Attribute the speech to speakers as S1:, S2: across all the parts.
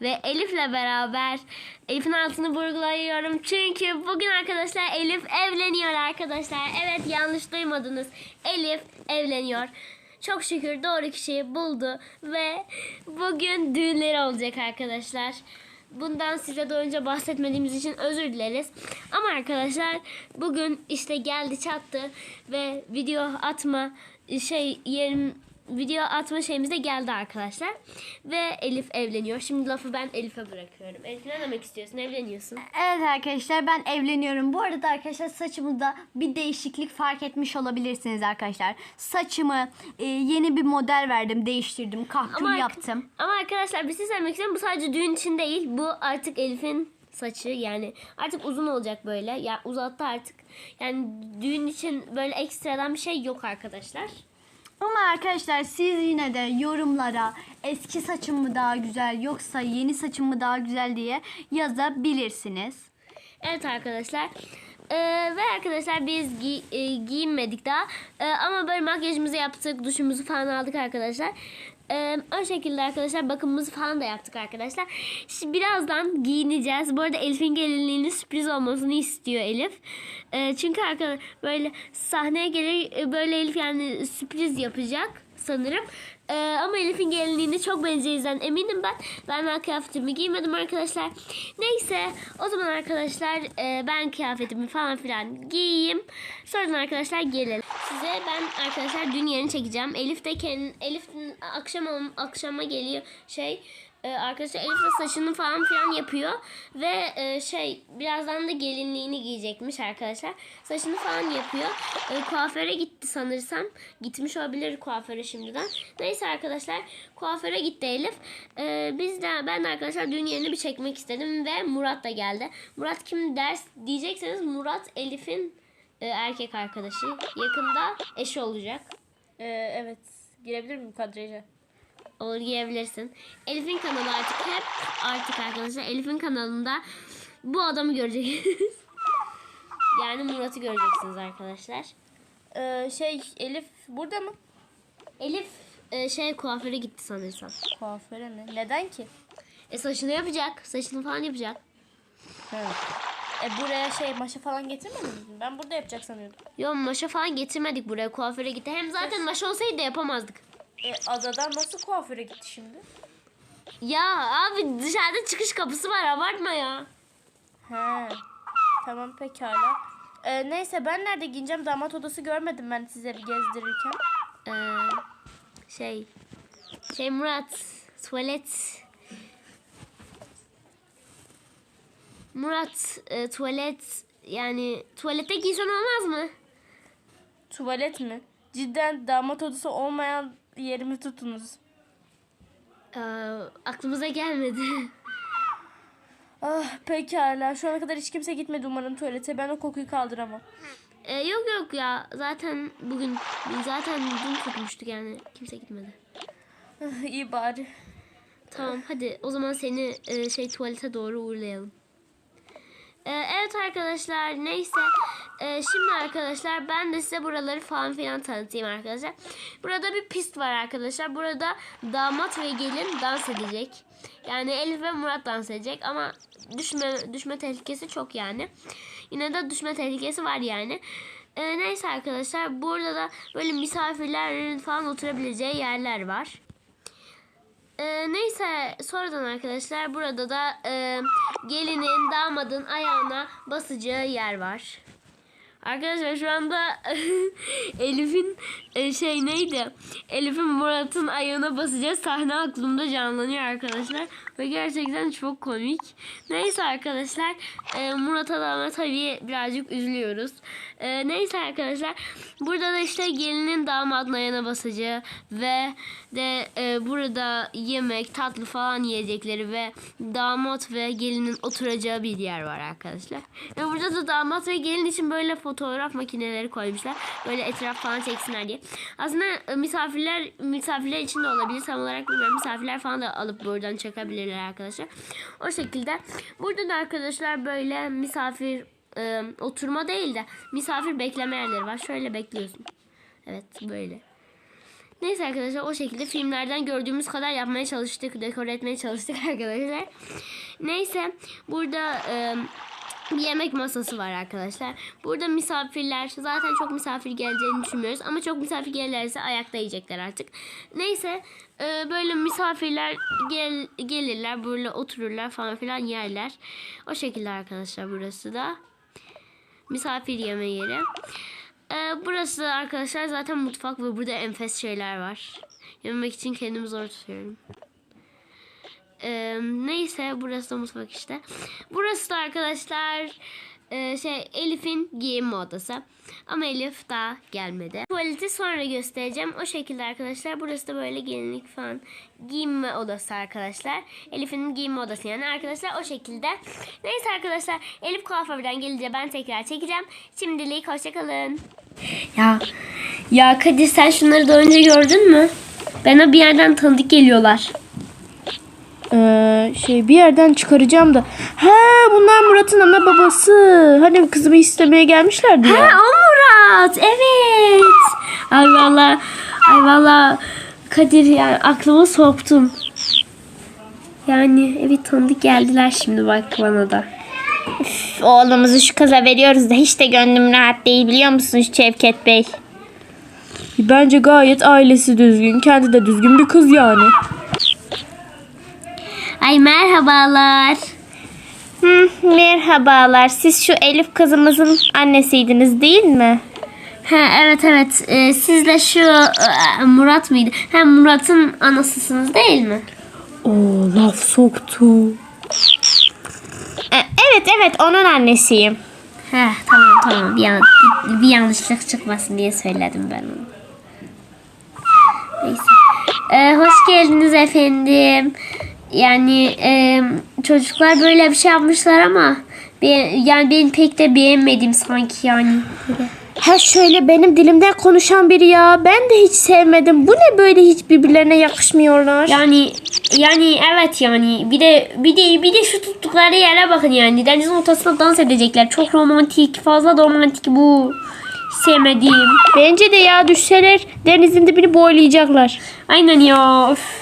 S1: ve Elif'le beraber Elif'in altını vurgulayıyorum. Çünkü bugün arkadaşlar Elif evleniyor arkadaşlar. Evet yanlış duymadınız. Elif evleniyor. Çok şükür doğru kişiyi buldu ve bugün düğünleri olacak arkadaşlar. Bundan size daha önce bahsetmediğimiz için özür dileriz. Ama arkadaşlar bugün işte geldi çattı ve video atma şey yerim video atma şeyimiz de geldi arkadaşlar. Ve Elif evleniyor. Şimdi lafı ben Elif'e bırakıyorum. Elif ne demek istiyorsun? Evleniyorsun.
S2: Evet arkadaşlar ben evleniyorum. Bu arada arkadaşlar saçımda bir değişiklik fark etmiş olabilirsiniz arkadaşlar. Saçımı e, yeni bir model verdim, değiştirdim, kahkül
S1: Ama,
S2: yaptım.
S1: ama arkadaşlar bir şey söylemek istiyorum. Bu sadece düğün için değil. Bu artık Elif'in saçı yani artık uzun olacak böyle. Yani uzattı artık. Yani düğün için böyle ekstradan bir şey yok arkadaşlar.
S2: Ama arkadaşlar siz yine de yorumlara eski saçım mı daha güzel yoksa yeni saçım mı daha güzel diye yazabilirsiniz.
S1: Evet arkadaşlar. Ee, ve arkadaşlar biz gi- e, giyinmedik daha. Ee, ama böyle makyajımızı yaptık, duşumuzu falan aldık arkadaşlar. Ee, o şekilde arkadaşlar bakımımızı falan da yaptık arkadaşlar. Şimdi birazdan giyineceğiz. Bu arada Elif'in gelinliğinin sürpriz olmasını istiyor Elif. Ee, çünkü arkadaşlar böyle sahneye gelir e, böyle Elif yani sürpriz yapacak sanırım. Ee, ama Elif'in gelinliğine çok benzeyeceğinden eminim ben. Ben daha kıyafetimi giymedim arkadaşlar. Neyse o zaman arkadaşlar e, ben kıyafetimi falan filan giyeyim. Sonra arkadaşlar gelelim. Size ben arkadaşlar dün yerini çekeceğim. Elif de kendi, Elif akşam akşama geliyor şey ee, arkadaşlar Elif de saçını falan filan yapıyor ve e, şey birazdan da gelinliğini giyecekmiş arkadaşlar. Saçını falan yapıyor. E, kuaföre gitti sanırsam. Gitmiş olabilir kuaföre şimdiden. Neyse arkadaşlar kuaföre gitti Elif. E, biz de ben de arkadaşlar dün yerini bir çekmek istedim ve Murat da geldi. Murat kim ders diyecekseniz Murat Elif'in e, erkek arkadaşı. Yakında eşi olacak.
S3: Ee, evet. Girebilir miyim kadraja?
S1: Olur giyebilirsin. Elif'in kanalı artık hep artık arkadaşlar Elif'in kanalında bu adamı göreceksiniz. yani Murat'ı göreceksiniz arkadaşlar.
S3: Ee, şey Elif burada mı?
S1: Elif e, şey kuaföre gitti sanırsam.
S3: Kuaföre mi? Neden ki?
S1: E saçını yapacak. Saçını falan yapacak.
S3: E buraya şey maşa falan getirmediniz mi? Ben burada yapacak sanıyordum.
S1: Yo maşa falan getirmedik buraya kuaföre gitti. Hem zaten maşa olsaydı yapamazdık.
S3: E adadan nasıl kuaföre gitti şimdi?
S1: Ya abi dışarıda çıkış kapısı var abartma ya.
S3: He. Tamam pekala. Ee, neyse ben nerede giyineceğim? Damat odası görmedim ben size bir gezdirirken.
S1: Ee, şey şey Murat tuvalet Murat e, tuvalet yani tuvalette giysen olmaz mı?
S3: Tuvalet mi? Cidden damat odası olmayan yerimi tutunuz.
S1: Ee, aklımıza gelmedi.
S3: Ah pekala. Şu ana kadar hiç kimse gitmedi umarım tuvalete. Ben o kokuyu kaldıramam.
S1: Ee, yok yok ya zaten bugün zaten dün tutmuştuk yani kimse gitmedi.
S3: Ah, İyi bari.
S1: Tamam hadi o zaman seni e, şey tuvalete doğru uğurlayalım. Ee, evet arkadaşlar neyse Ee, şimdi arkadaşlar ben de size buraları falan filan tanıtayım arkadaşlar. Burada bir pist var arkadaşlar. Burada damat ve gelin dans edecek. Yani Elif ve Murat dans edecek ama düşme düşme tehlikesi çok yani. Yine de düşme tehlikesi var yani. Ee, neyse arkadaşlar burada da böyle misafirlerin falan oturabileceği yerler var. Ee, neyse sonradan arkadaşlar burada da e, gelinin damadın ayağına basacağı yer var. Arkadaşlar şu anda Elif'in e, şey neydi? Elif'in Murat'ın ayağına basacağı sahne aklımda canlanıyor arkadaşlar. Ve gerçekten çok komik. Neyse arkadaşlar e, Murat'a da tabii birazcık üzülüyoruz. E, neyse arkadaşlar burada da işte gelinin damadın ayağına basacağı ve de e, burada yemek, tatlı falan yiyecekleri ve damat ve gelinin oturacağı bir yer var arkadaşlar. Ve burada da damat ve gelin için böyle fotoğraf makineleri koymuşlar. Böyle etraf falan çeksinler diye. Aslında e, misafirler misafirler için de olabilir. Tam olarak bilmiyorum. Misafirler falan da alıp buradan çekebilirler arkadaşlar. O şekilde. Burada da arkadaşlar böyle misafir e, oturma değil de misafir bekleme yerleri var. Şöyle bekliyorsun. Evet böyle. Neyse arkadaşlar o şekilde filmlerden gördüğümüz kadar yapmaya çalıştık. Dekore etmeye çalıştık arkadaşlar. Neyse burada e, bir yemek masası var arkadaşlar. Burada misafirler zaten çok misafir geleceğini düşünmüyoruz. Ama çok misafir gelirlerse ayakta yiyecekler artık. Neyse e, böyle misafirler gel, gelirler böyle otururlar falan filan yerler. O şekilde arkadaşlar burası da. Misafir yeme yeri. Ee, burası da arkadaşlar zaten mutfak ve burada enfes şeyler var. Yemek için kendimi zor tutuyorum. Ee, neyse burası da mutfak işte. Burası da arkadaşlar e, şey Elif'in giyinme odası. Ama Elif daha gelmedi. Tuvaleti sonra göstereceğim. O şekilde arkadaşlar. Burası da böyle gelinlik falan giyinme odası arkadaşlar. Elif'in giyinme odası yani arkadaşlar o şekilde. Neyse arkadaşlar Elif kuaförden gelince ben tekrar çekeceğim. Şimdilik hoşçakalın. Ya ya Kadir sen şunları daha önce gördün mü? Bana bir yerden tanıdık geliyorlar.
S3: Ee, şey bir yerden çıkaracağım da. He bunlar Murat'ın ana babası. Hani kızımı istemeye gelmişlerdi ya.
S1: Ha o Murat. Evet. Ay valla. Ay valla. Kadir yani aklımı soktun. Yani evet tanıdık geldiler şimdi bak bana da.
S4: Oğlumuzu şu kıza veriyoruz da hiç de gönlüm rahat değil biliyor musunuz Şevket Bey?
S3: Bence gayet ailesi düzgün. Kendi de düzgün bir kız yani.
S1: Ay merhabalar.
S4: Hı, merhabalar. Siz şu Elif kızımızın annesiydiniz değil mi?
S1: Ha evet evet. Ee, siz de şu e, Murat mıydı? Ha Murat'ın anasısınız değil mi?
S3: Oo laf soktu.
S4: E, evet evet onun annesiyim.
S1: Ha tamam tamam. Bir, yan- bir yanlışlık çıkmasın diye söyledim ben onu. Neyse. Ee, hoş geldiniz efendim. Yani e, çocuklar böyle bir şey yapmışlar ama ben, yani ben pek de beğenmedim sanki yani.
S4: Ha şöyle benim dilimden konuşan biri ya. Ben de hiç sevmedim. Bu ne böyle hiç birbirlerine yakışmıyorlar.
S1: Yani yani evet yani bir de bir de bir de şu tuttukları yere bakın yani denizin ortasında dans edecekler. Çok romantik, fazla da romantik bu. Sevmediğim.
S4: Bence de ya düşseler denizin dibini boylayacaklar.
S1: Aynen ya. Üf.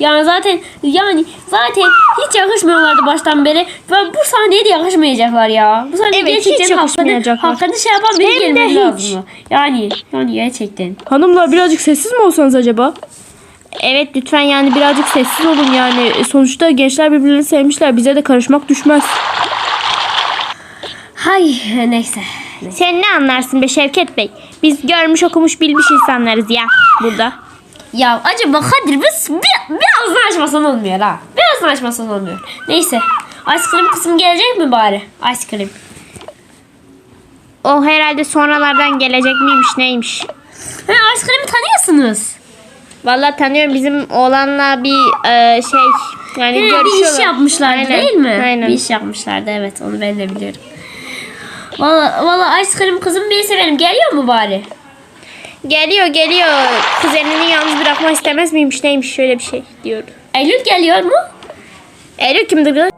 S1: Yani zaten yani zaten hiç yakışmıyorlardı baştan beri. Ve bu sahneye de yakışmayacaklar ya. Bu sahneye
S4: Evet, hiç
S1: gerçekten hakkını,
S4: yakışmayacaklar.
S1: hakkını şey yapan biri
S4: hiç.
S1: lazım. Yani yani gerçekten.
S3: Hanımlar birazcık sessiz mi olsanız acaba?
S4: Evet lütfen yani biraz
S3: Birazcık sessiz olun yani. Sonuçta gençler birbirlerini sevmişler. Bize de karışmak düşmez.
S1: Hay neyse.
S4: sen ne anlarsın be Şevket Bey? Biz görmüş okumuş bilmiş insanlarız ya burada.
S1: Ya acaba Kadir biz bir, biraz daha açmasan olmuyor ha. Biraz daha açmasan olmuyor. Neyse. Ice cream kısmı gelecek mi bari? Ice cream.
S4: O herhalde sonralardan gelecek miymiş neymiş?
S1: Ha, ice cream'i tanıyorsunuz.
S4: Vallahi tanıyorum bizim oğlanla bir e, şey yani
S1: He, bir iş yapmışlardı
S4: Aynen,
S1: değil mi?
S4: Aynen.
S1: Bir iş yapmışlardı evet onu ben de biliyorum. Valla valla ice cream kızım beni severim. Geliyor mu bari?
S4: Geliyor geliyor. Kuzenini yalnız bırakmak istemez miymiş neymiş şöyle bir şey diyordu.
S1: Eylül geliyor mu?
S4: Eylül kimdir kız?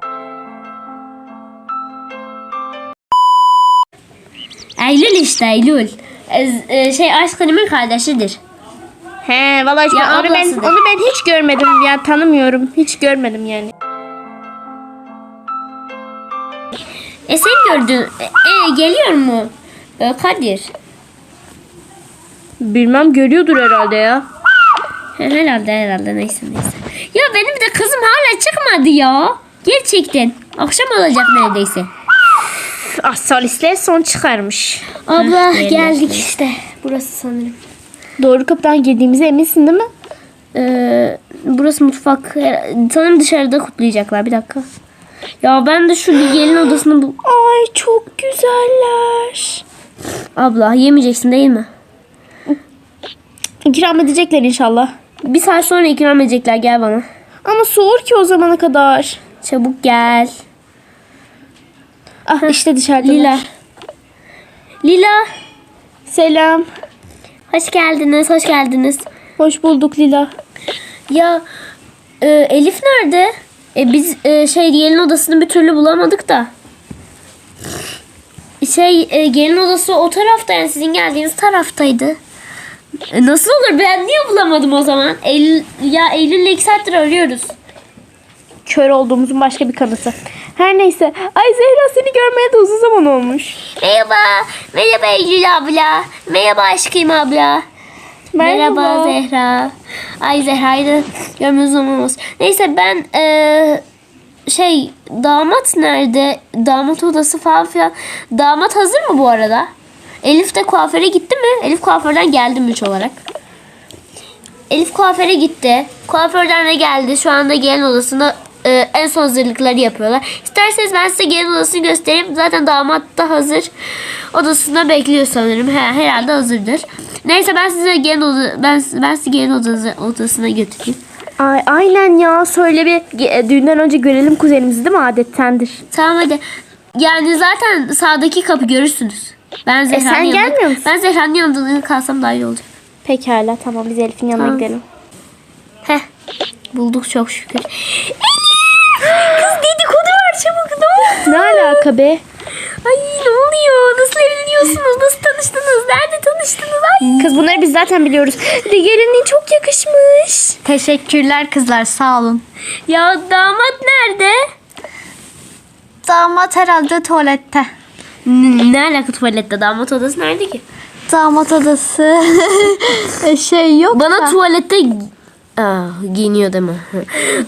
S1: Eylül işte Eylül. E, e, şey cream'in kardeşidir.
S4: He vallahi işte
S1: Ya
S4: onu ben onu ben hiç görmedim ya tanımıyorum. Hiç görmedim yani.
S1: E sen gördün. E, e, geliyor mu? E, Kadir.
S3: Bilmem görüyordur herhalde ya.
S1: He, Herhalde herhalde neyse neyse. Ya benim de kızım hala çıkmadı ya. Gerçekten. Akşam olacak neredeyse.
S4: Ah solistler son çıkarmış.
S1: Abla
S4: Heh,
S1: geldik işte. Burası sanırım.
S4: Doğru kapıdan girdiğimize eminsin değil mi?
S1: Ee, burası mutfak. Sanırım dışarıda kutlayacaklar. Bir dakika. Ya ben de şu gelin odasını bul...
S4: Ay çok güzeller.
S1: Abla yemeyeceksin değil mi?
S4: İkram edecekler inşallah.
S1: Bir saat sonra ikram edecekler. Gel bana.
S4: Ama soğur ki o zamana kadar.
S1: Çabuk gel.
S4: Ah işte dışarıda.
S1: Lila. Lila.
S4: Selam.
S1: Hoş geldiniz. Hoş geldiniz.
S4: Hoş bulduk Lila.
S1: Ya e, Elif nerede? E, biz e, şey gelin odasını bir türlü bulamadık da. Şey e, gelin odası o tarafta yani sizin geldiğiniz taraftaydı. E, nasıl olur? Ben niye bulamadım o zaman? Eylül, ya Eylül'le iki saattir arıyoruz.
S3: Kör olduğumuzun başka bir kanıtı. Her neyse. Ay Zehra seni görmeye de uzun zaman olmuş.
S1: Merhaba. Merhaba Eylül abla. Merhaba aşkım abla. Merhaba, Zehra. Ay Zehra'yı da görmez olmaz. Neyse ben eee, şey damat nerede? Damat odası falan filan. Damat hazır mı bu arada? Elif de kuaföre gitti mi? Elif kuaförden geldi mi olarak? Elif kuaföre gitti. Kuaförden de geldi. Şu anda gelin odasında e, en son hazırlıkları yapıyorlar. İsterseniz ben size gelin odasını göstereyim. Zaten damat da hazır. Odasında bekliyor sanırım. He, herhalde hazırdır. Neyse ben size gelin oda, ben, ben sizi gelin odası, odasına götüreyim.
S3: Ay, aynen ya. Söyle bir e, düğünden önce görelim kuzenimizi değil mi? Adettendir.
S1: Tamam hadi. Yani zaten sağdaki kapı görürsünüz. Ben Zehra'nın
S3: sen
S1: yanında,
S3: gelmiyor musun?
S1: Ben Zehra'nın yanında kalsam daha iyi olacak.
S3: Pekala tamam biz Elif'in yanına
S1: Tamam.
S3: gidelim.
S1: Heh. Bulduk çok şükür. Kız dedikodu var çabuk ne oldu?
S3: Ne alaka be?
S1: Ay ne oluyor? Nasıl evleniyorsunuz? Nasıl tanıştınız? Nerede tanıştınız? Ay.
S3: Kız bunları biz zaten biliyoruz. De gelinin çok yakışmış.
S2: Teşekkürler kızlar sağ olun.
S1: Ya damat nerede?
S2: Damat herhalde tuvalette.
S1: Ne alaka tuvalette? Damat odası nerede ki?
S2: Damat odası şey yok
S1: Bana
S2: da.
S1: tuvalette Aa, giyiniyor değil mi?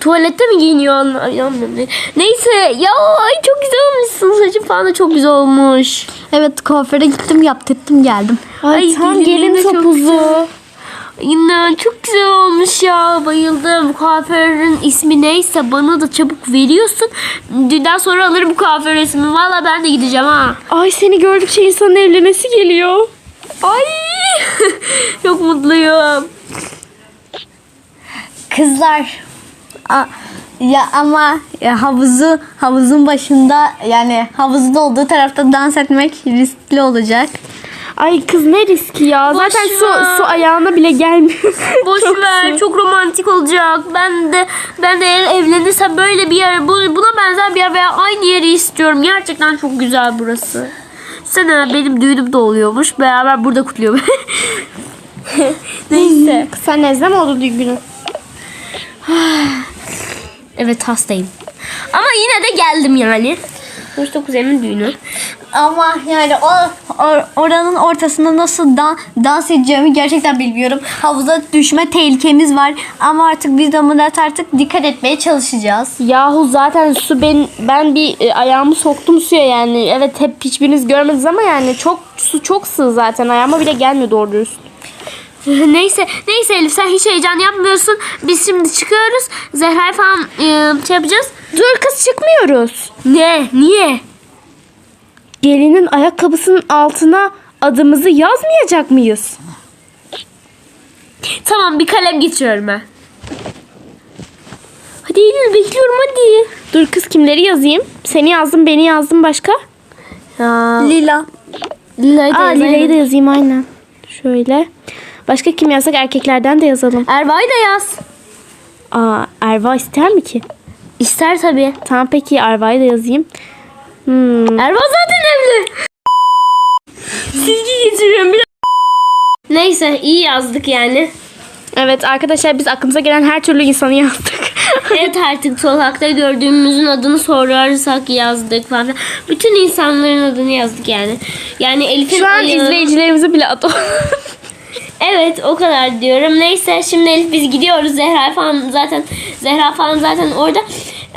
S1: tuvalette mi giyiniyor? Anlamıyorum. Neyse ya ay çok güzel olmuşsun. Saçın falan da çok güzel olmuş.
S2: Evet kuaföre gittim yaptırdım geldim.
S3: Ay,
S1: Ay,
S3: tam gelin topuzu.
S1: Yine çok güzel olmuş ya. Bayıldım. Kuaförün ismi neyse bana da çabuk veriyorsun. Dünden sonra alırım kuaför ismini. Valla ben de gideceğim ha.
S3: Ay seni gördükçe insanın evlenesi geliyor.
S1: Ay çok mutluyum.
S2: Kızlar a- ya ama ya havuzu havuzun başında yani havuzun olduğu tarafta dans etmek riskli olacak.
S3: Ay kız ne riski ya.
S1: Boş
S3: Zaten
S1: ver.
S3: su, su ayağına bile gelmiyor.
S1: Boş
S3: Çok
S1: ver.
S3: su.
S1: Çok romantik olacak. Ben de ben de eğer evlenirsem böyle bir yer bu- buna benzer bir yer veya aynı yeri istiyorum. Gerçekten çok güzel burası. Sana benim düğünüm de oluyormuş. Beraber burada kutluyorum. Neyse.
S3: Kız sen nezle mi oldu düğün günü?
S1: Evet hastayım. Ama yine de geldim yani. Sonuçta kuzenimin düğünü.
S2: Ama yani o, o- oranın ortasında nasıl dan, dans edeceğimi gerçekten bilmiyorum. Havuza düşme tehlikemiz var ama artık biz de buna artık dikkat etmeye çalışacağız.
S3: Yahu zaten su ben ben bir e, ayağımı soktum suya yani. Evet hep hiçbiriniz görmediniz ama yani çok su çok sığ zaten ayağıma bile gelmiyor doğru dürüst.
S1: neyse neyse Elif sen hiç heyecan yapmıyorsun. Biz şimdi çıkıyoruz. Zehra falan e, şey yapacağız.
S3: Dur kız çıkmıyoruz.
S1: Ne? Niye?
S3: Gelinin ayakkabısının altına adımızı yazmayacak mıyız?
S1: Tamam bir kalem geçiyorum ben. Hadi Eylül bekliyorum hadi.
S3: Dur kız kimleri yazayım? Seni yazdım, beni yazdım başka?
S1: Ya,
S2: Lila.
S1: Lila'yı da
S3: Aa
S1: yazayım.
S3: Lila'yı da yazayım aynen. Şöyle. Başka kim yazsak erkeklerden de yazalım.
S1: Erva'yı da yaz.
S3: Aa Erva ister mi ki?
S1: İster tabii.
S3: Tamam peki Erva'yı da yazayım. Hmm.
S1: Erva zaten evli. Silgi getiriyorum bir Neyse iyi yazdık yani.
S3: Evet arkadaşlar biz aklımıza gelen her türlü insanı yazdık.
S1: evet artık sokakta gördüğümüzün adını sorarsak yazdık falan. Bütün insanların adını yazdık yani. Yani Elif'in
S3: Şu an
S1: ayağı-
S3: izleyicilerimize bile adı.
S1: Evet o kadar diyorum. Neyse şimdi Elif biz gidiyoruz. Zehra falan zaten Zehra falan zaten orada.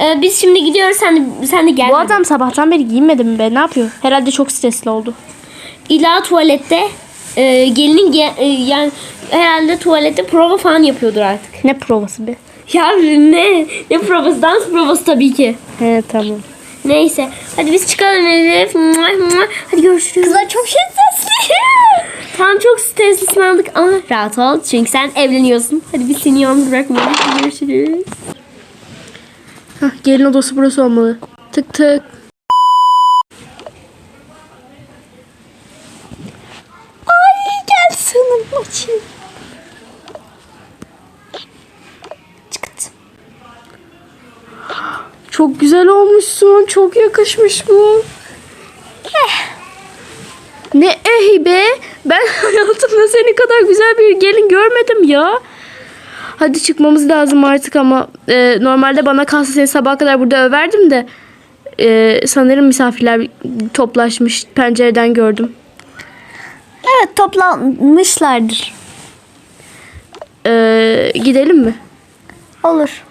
S1: Ee, biz şimdi gidiyoruz. Sen de, sen de gel.
S3: Bu adam sabahtan beri giyinmedi mi be? Ne yapıyor? Herhalde çok stresli oldu.
S1: İla tuvalette e, gelinin ge- e, yani herhalde tuvalette prova falan yapıyordur artık.
S3: Ne provası be?
S1: Ya ne? Ne provası? Dans provası tabii ki.
S3: He tamam.
S1: Neyse. Hadi biz çıkalım Elif. Hadi görüşürüz.
S2: Kızlar çok stresli.
S1: Tamam çok streslisin aldık ama rahat ol. Çünkü sen evleniyorsun. Hadi biz seni yalnız bırakmayalım. Görüşürüz.
S3: Hah, gelin odası burası olmalı. Tık tık.
S2: Ay gel sığınım açayım.
S3: Çok güzel olmuşsun. Çok yakışmış bu. Eh. Ne ehi be? Ben hayatımda senin kadar güzel bir gelin görmedim ya. Hadi çıkmamız lazım artık ama e, normalde bana kalsa seni sabaha kadar burada överdim de e, sanırım misafirler toplaşmış pencereden gördüm.
S2: Evet toplanmışlardır.
S3: E, gidelim mi?
S2: Olur.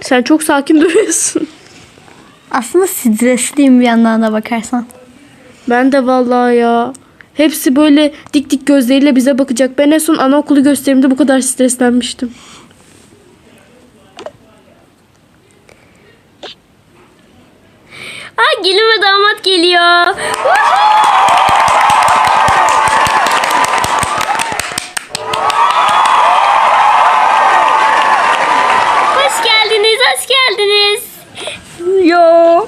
S3: Sen çok sakin duruyorsun.
S2: Aslında stresliyim bir yandan da bakarsan.
S3: Ben de vallahi ya. Hepsi böyle dik dik gözleriyle bize bakacak. Ben en son anaokulu gösterimde bu kadar streslenmiştim.
S1: Aa, gelin ve damat geliyor. Hoş geldiniz, hoş geldiniz.
S3: Yo.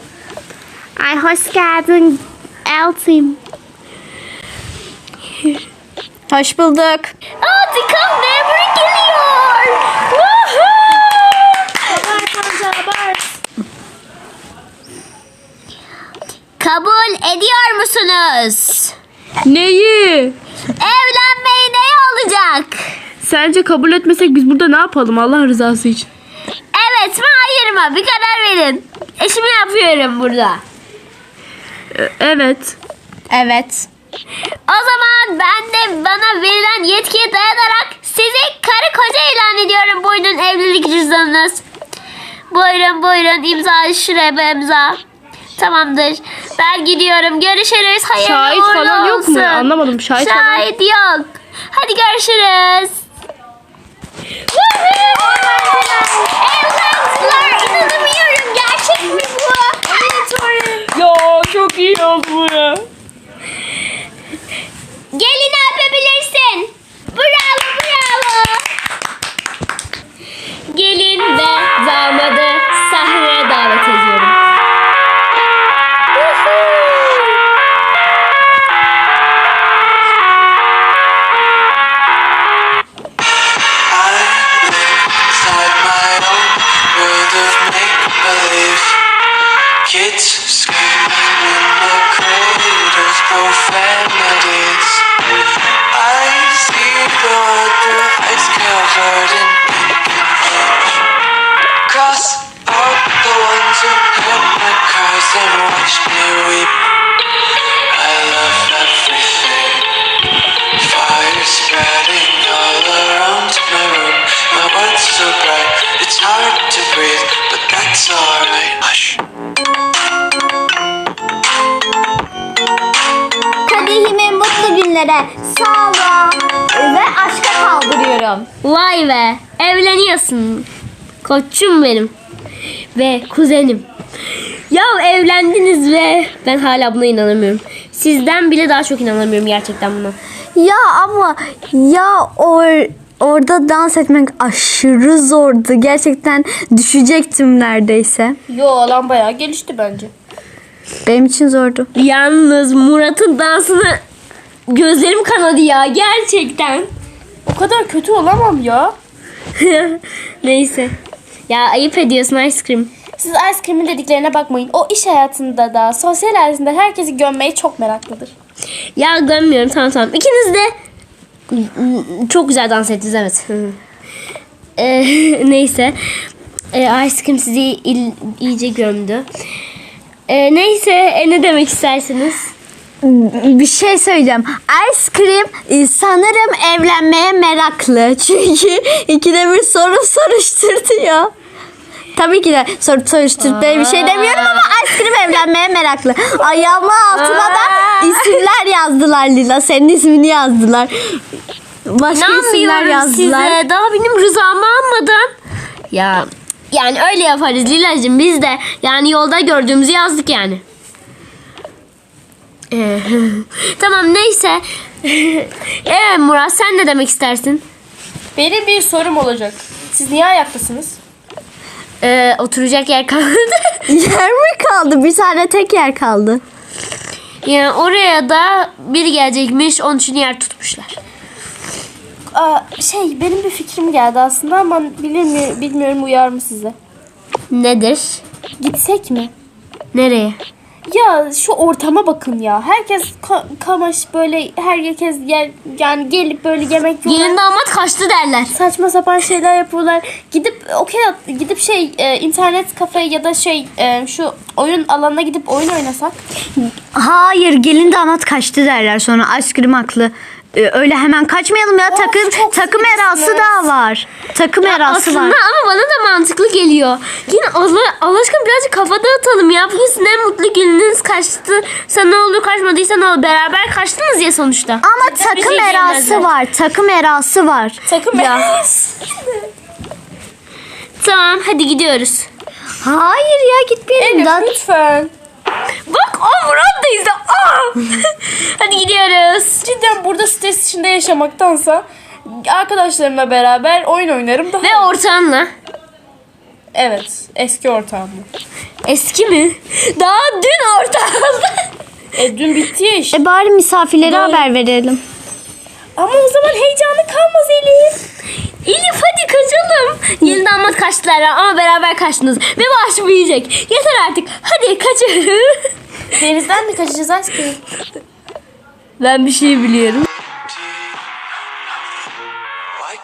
S4: Ay hoş geldin Eltim.
S2: Hoş bulduk.
S1: Aa, Dikkat memuru geliyor. Kabul ediyor musunuz?
S3: Neyi?
S1: Evlenmeyi ne olacak?
S3: Sence kabul etmesek biz burada ne yapalım Allah rızası için?
S1: Evet mi hayır mı? Bir karar verin. Eşimi yapıyorum burada.
S3: E, evet.
S2: Evet.
S1: O zaman ben de bana verilen yetkiye dayanarak sizi karı koca ilan ediyorum. Buyurun evlilik cüzdanınız. Buyurun buyurun imza şuraya bir imza. Tamamdır. Ben gidiyorum. Görüşürüz. Hayırlı
S3: Şahit
S1: uğurlu
S3: falan yok mu?
S1: olsun.
S3: Anlamadım. Şahit falan-
S1: Şahit yok. Hadi görüşürüz.
S2: Kaldırıyorum.
S1: Vay be evleniyorsun. Koçum benim. Ve kuzenim. Ya evlendiniz ve ben hala buna inanamıyorum. Sizden bile daha çok inanamıyorum gerçekten buna.
S2: Ya ama ya or, orada dans etmek aşırı zordu. Gerçekten düşecektim neredeyse.
S3: Yo lan bayağı gelişti bence.
S2: Benim için zordu.
S1: Yalnız Murat'ın dansını gözlerim kanadı ya gerçekten.
S3: O kadar kötü olamam ya.
S1: Neyse. Ya ayıp ediyorsun ice cream.
S3: Siz ice cream'in dediklerine bakmayın. O iş hayatında da sosyal hayatında herkesi gömmeyi çok meraklıdır.
S1: Ya görmüyorum tamam tamam. İkiniz de çok güzel dans ettiniz evet. Ee, neyse. Ee, ice cream sizi il- iyice gömdü. Ee, neyse e, ne demek istersiniz?
S2: Bir şey söyleyeceğim. Ice cream e, sanırım evlenmeye meraklı. Çünkü ikide bir soru soruşturtuyor. Tabii ki de soru soruşturtmaya bir şey demiyorum ama ice cream evlenmeye meraklı. Ayağımın altına da isimler yazdılar Lila. Senin ismini yazdılar. Başka isimler yazdılar.
S1: size. Daha benim rızamı almadan. Ya yani öyle yaparız Lila'cığım biz de. Yani yolda gördüğümüzü yazdık yani. Ee, tamam neyse. evet Murat sen ne demek istersin?
S3: Benim bir sorum olacak. Siz niye ayaktasınız?
S1: Ee, oturacak yer kalmadı.
S2: Yer mi kaldı? Bir tane tek yer kaldı.
S1: yani oraya da biri gelecekmiş onun için yer tutmuşlar.
S3: Aa, şey benim bir fikrim geldi aslında ama bilmiyorum, bilmiyorum uyar mı size?
S1: Nedir?
S3: Gitsek mi?
S1: Nereye?
S3: Ya şu ortama bakın ya. Herkes ka- kamaş böyle herkes yer, yani gelip böyle yemek yiyorlar.
S1: Gelin damat kaçtı derler.
S3: Saçma sapan şeyler yapıyorlar. Gidip okey at- gidip şey e, internet kafe ya da şey e, şu oyun alanına gidip oyun oynasak.
S2: Hayır gelin damat kaçtı derler sonra aşkım haklı. Ee, öyle hemen kaçmayalım ya takım
S3: çok
S2: takım erası da var. Takım erası
S1: Aslında
S2: var.
S1: ama bana da mantıklı geliyor. Yine Allah, Allah aşkına birazcık kafa dağıtalım ya. Bugün sizin en mutlu gününüz kaçtı. Sen ne olur kaçmadıysa ne olur. Beraber kaçtınız ya sonuçta.
S2: Ama
S1: Bir
S2: takım
S1: şey
S2: erası var. Takım erası var.
S3: Takım
S2: Ya.
S1: Tamam hadi gidiyoruz.
S2: Hayır ya gitmeyelim. Daha-
S3: lütfen.
S1: Bak o Murat'dayız da. Aa! hadi gidiyoruz.
S3: Cidden burada stres içinde yaşamaktansa arkadaşlarımla beraber oyun oynarım daha.
S1: Ve ortağınla.
S3: Evet, eski ortağımla.
S1: Eski mi? Daha dün ortağın.
S3: E dün bitti ya iş.
S2: E bari misafirlere haber verelim.
S3: Ama o zaman heyecanı kalmaz Elif.
S1: Elif hadi kaçalım. Gelin damat kaçtılar ama beraber kaçtınız. Ve bu aşk büyüyecek. Yeter artık. Hadi kaçıyoruz.
S3: Denizden mi kaçacağız aşkım?
S1: Ben bir şey biliyorum.
S5: Why